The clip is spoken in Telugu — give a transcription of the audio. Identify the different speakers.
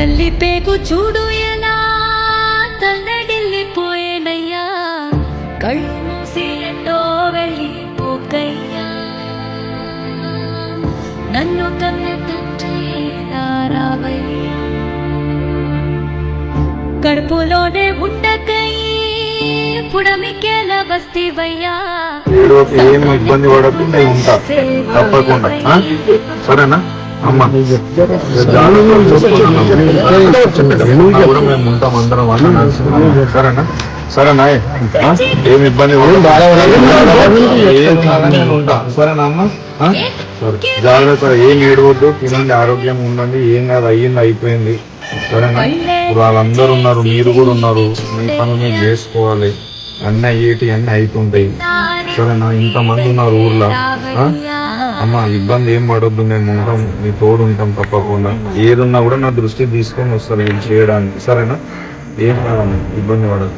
Speaker 1: తల్లి పేగు చూడు ఎలా? తల్లడిల్లిపోయేనయ్యా కళ్ళు మూసి ఎంతో వెళ్ళిపోకయ్యా. నన్ను కన్న తండ్రి రావయ్యా కడుపులోనే ఉండకయ్యి పుడమికేల బస్తీవయ్యా.
Speaker 2: ఏడోకి ఏం ఇబ్బంది పడకుండా ఉంటా. తప్పకుండా. సరేనా? సరేనా? సరేనా ఇబ్బంది. సరేనా అమ్మ. జాగ్రత్త ఏం ఏడవద్దు. తినండి ఆరోగ్యంగా ఉండండి. ఏం కాదు అయ్యింది అయిపోయింది. సరేనా? ఇప్పుడు వాళ్ళందరూ ఉన్నారు మీరు కూడా ఉన్నారు. మీ పనులు మీరు చేసుకోవాలి. అన్నీ అయ్యేటి అన్నీ అయితుంటాయి సరేనా? ఇంతమంది ఉన్నారు ఊర్లో? అమ్మ ఇబ్బంది ఏం పడొద్దు మేము ఉంటాం మీ తోడు ఉంటాం తప్పకుండా. ఏదున్నా కూడా నా దృష్టి తీసుకొని వస్తారు వీళ్ళు చేయడానికి. సరేనా? ఏం ఇబ్బంది పడదు